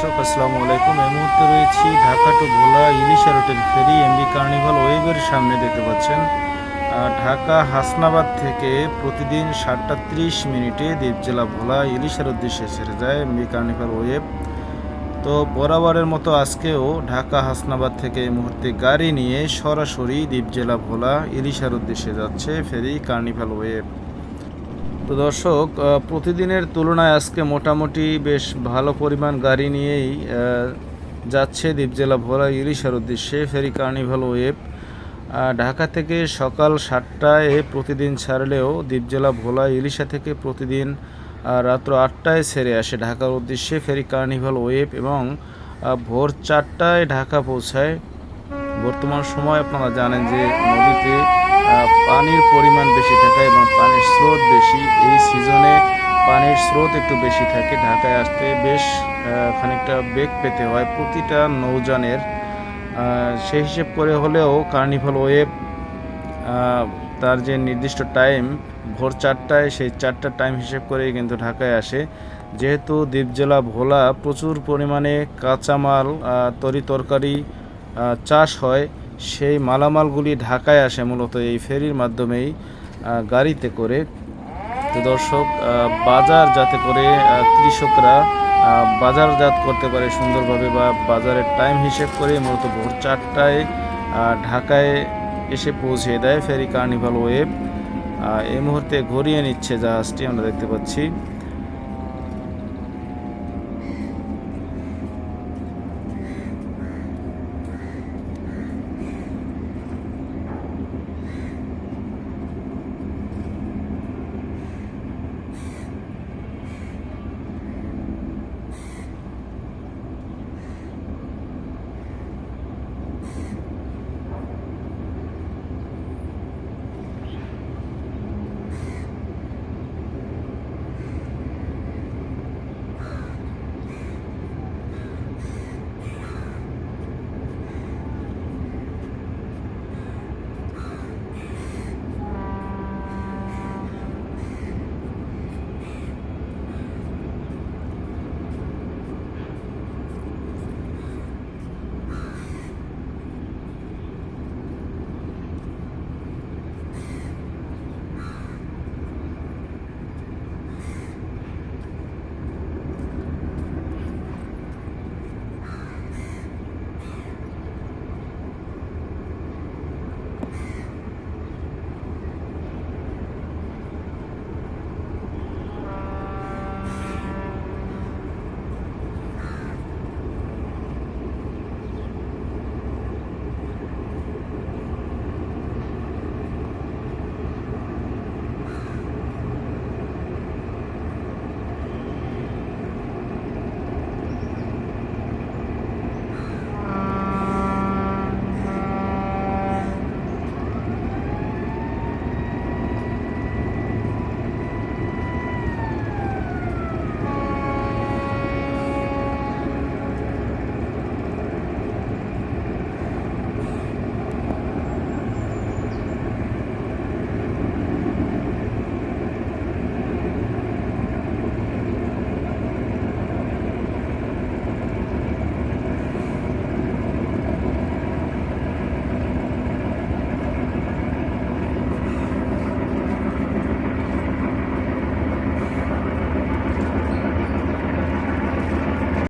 দর্শক, আসসালামু আলাইকুম। এই মুহূর্তে রয়েছি ঢাকা টু ভোলা ইলিশা রুটের ফেরি, এমবি কার্নিভাল ওয়েবের সামনে দেখতে পাচ্ছেন। ঢাকা হাসনাবাদ থেকে প্রতিদিন সাতটা ত্রিশ মিনিটে দ্বীপজেলা ভোলা ইলিশার উদ্দেশ্যে ছেড়ে যায় এমবি কার্নিভাল ওয়েব। তো বরাবরের মতো আজকেও ঢাকা হাসনাবাদ থেকে এই মুহূর্তে গাড়ি নিয়ে সরাসরি দ্বীপজেলা ভোলা ইলিশার উদ্দেশ্যে যাচ্ছে ফেরি কার্নিভাল ওয়েব। তো দর্শক প্রতিদিনের তুলনায় আজকে মোটামুটি বেশ ভালো পরিমাণ গাড়ি নিয়েই যাচ্ছে দ্বীপজেলা ভোলা ইলিশার উদ্দেশ্যে ফেরি কার্নিভাল ওয়েব। ঢাকা থেকে সকাল সাতটায় প্রতিদিন ছাড়লেও দ্বীপজেলা ভোলা ইলিশা থেকে প্রতিদিন রাত্র আটটায় ছেড়ে আসে ঢাকার উদ্দেশ্যে ফেরি কার্নিভাল ওয়েব এবং ভোর চারটায় ঢাকা পৌঁছায়। বর্তমান সময় আপনারা জানেন যে নদীতে পানির পরিমাণ বেশি থাকে এবং পানির স্রোত বেশি, এই সিজনে পানির স্রোত একটু বেশি থাকে। ঢাকায় আসতে বেশ খানিকটা বেগ পেতে হয় প্রতিটা নৌযানের। সেই হিসেব করে হলেও কার্নিভাল ওয়েব তার যে নির্দিষ্ট টাইম, ভোর চারটায় সেই চারটার টাইম হিসেব করেই কিন্তু ঢাকায় আসে। যেহেতু দ্বীপ জেলা ভোলা প্রচুর পরিমাণে কাঁচামাল তরি তরকারি চাষ হয় সেই মালামালগুলি ঢাকায় আসে মূলত এই ফেরির মাধ্যমেই গাড়িতে করে। তো দর্শক বাজার যাতে করে কৃষকরা বাজারজাত করতে পারে সুন্দরভাবে বা বাজারের টাইম হিসেব করে মূলত ভোর চারটায় ঢাকায় এসে পৌঁছে দেয় ফেরি কার্নিভাল ওয়েব এই মুহূর্তে ঘুরিয়ে নিচ্ছে জাহাজটি, আমরা দেখতে পাচ্ছি।